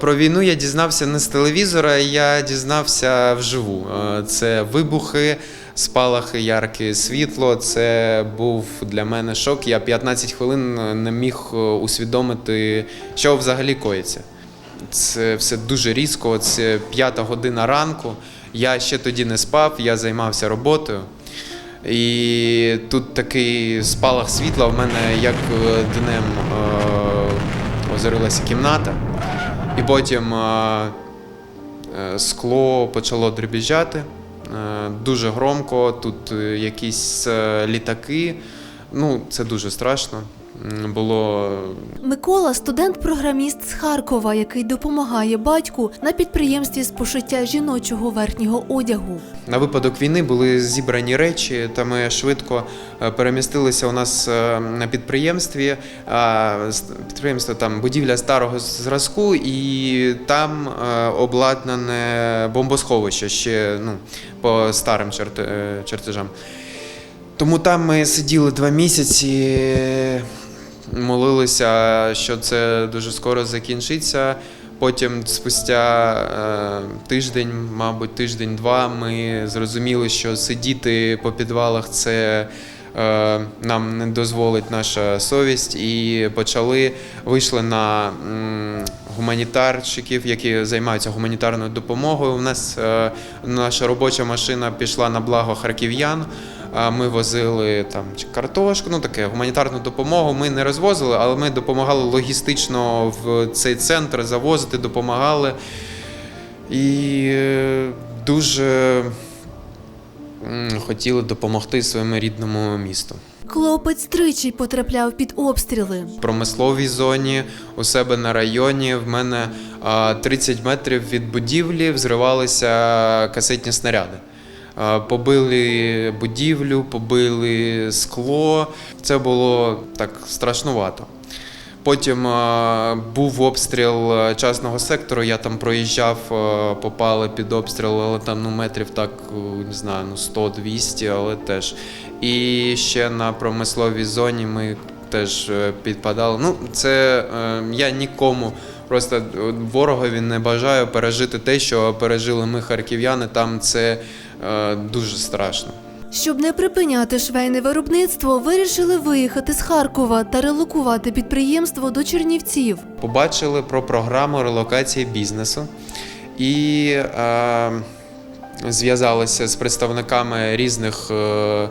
Про війну я дізнався не з телевізора, я дізнався вживу. Е, Це вибухи, спалахи, ярке світло. Це був для мене шок. Я 15 хвилин не міг е, усвідомити, що взагалі коїться. Це все дуже різко. Це п'ята година ранку. Я ще тоді не спав, я займався роботою. І тут такий спалах світла в мене як е, днем озарилася кімната. І потім е, е, скло почало дребіжати е, дуже громко. Тут якісь літаки. Ну, це дуже страшно. Було Микола студент-програміст з Харкова, який допомагає батьку на підприємстві з пошиття жіночого верхнього одягу. На випадок війни були зібрані речі, та ми швидко е, перемістилися у нас е, на підприємстві. Підприємство там будівля старого зразку, і там е, обладнане бомбосховище ще ну, по старим черте- чертежам. Тому там ми сиділи два місяці, молилися, що це дуже скоро закінчиться. Потім, спустя е, тиждень, мабуть, тиждень-два, ми зрозуміли, що сидіти по підвалах це е, нам не дозволить наша совість, і почали вийшли на м, гуманітарщиків, які займаються гуманітарною допомогою. У нас е, наша робоча машина пішла на благо харків'ян. Ми возили там картошку, ну таке гуманітарну допомогу. Ми не розвозили, але ми допомагали логістично в цей центр завозити, допомагали. І е, дуже хотіли допомогти своєму рідному місту. Хлопець тричі потрапляв під обстріли. В промисловій зоні у себе на районі в мене 30 метрів від будівлі взривалися касетні снаряди. Побили будівлю, побили скло. Це було так страшнувато. Потім був обстріл частного сектору. Я там проїжджав, попали під обстріл, але там ну, метрів так не знаю, ну 100-200, але теж. І ще на промисловій зоні ми теж е, підпадали. Ну, це е, я нікому. Просто е, ворогові не бажаю пережити те, що пережили ми харків'яни. Там це дуже страшно. Щоб не припиняти швейне виробництво, вирішили виїхати з Харкова та релокувати підприємство до Чернівців. побачили про програму релокації бізнесу і е, зв'язалися з представниками різних е, е,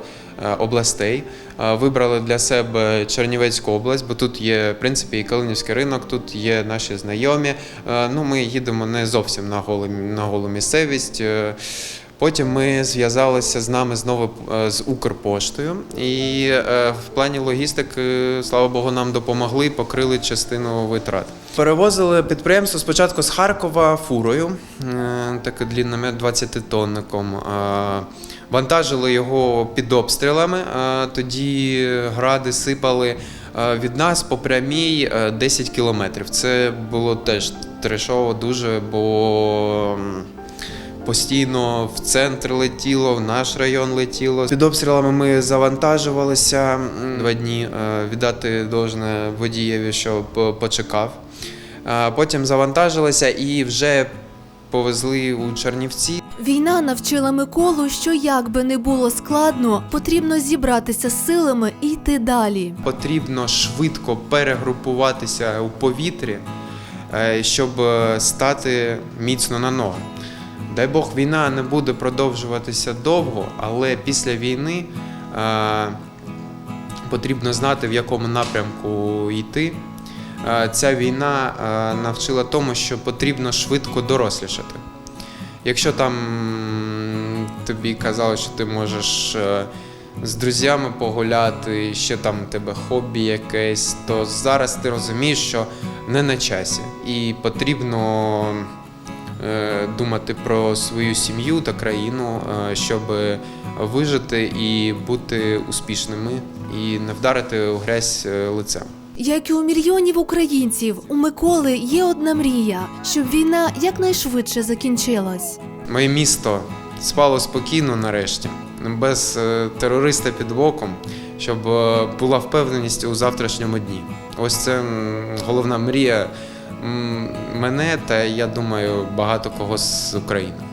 областей. Е, Вибрали для себе Чернівецьку область, бо тут є в принципі і Калинівський ринок, тут є наші знайомі. Е, Ну, ми їдемо не зовсім на голу, на голу місцевість. Е, Потім ми зв'язалися з нами знову е, з Укрпоштою, і е, в плані логістики, слава Богу, нам допомогли, покрили частину витрат. Перевозили підприємство спочатку з Харкова фурою, е, такий длінномет 20-тонником. Е, Вантажили його під обстрілами. Тоді гради сипали від нас по прямій е, 10 кілометрів. Це було теж трешово дуже, бо. Постійно в центр летіло, в наш район летіло. Під обстрілами ми завантажувалися два дні. е, Віддати должне водієві, що почекав. Потім завантажилися і вже повезли у Чернівці. Війна навчила Миколу, що як би не було складно, потрібно зібратися з силами і йти далі. Потрібно швидко перегрупуватися у повітрі, е, щоб е, стати міцно на ноги. Дай Бог, війна не буде продовжуватися довго, але після війни е, потрібно знати, в якому напрямку йти. Е, Ця війна е, навчила тому, що потрібно швидко дорослішати. Якщо там тобі казали, що ти можеш е, з друзями погуляти, ще там у тебе хобі якесь, то зараз ти розумієш, що не на часі. І потрібно думати про свою сім'ю та країну, е, щоб вижити і бути успішними, і не вдарити у грязь е, лицем. Як і у мільйонів українців, у Миколи є одна мрія, щоб війна якнайшвидше закінчилась. Моє місто спало спокійно нарешті, без е, терориста під боком, щоб е, була впевненість у завтрашньому дні. Ось це головна мрія. Мене та я думаю багато кого з України.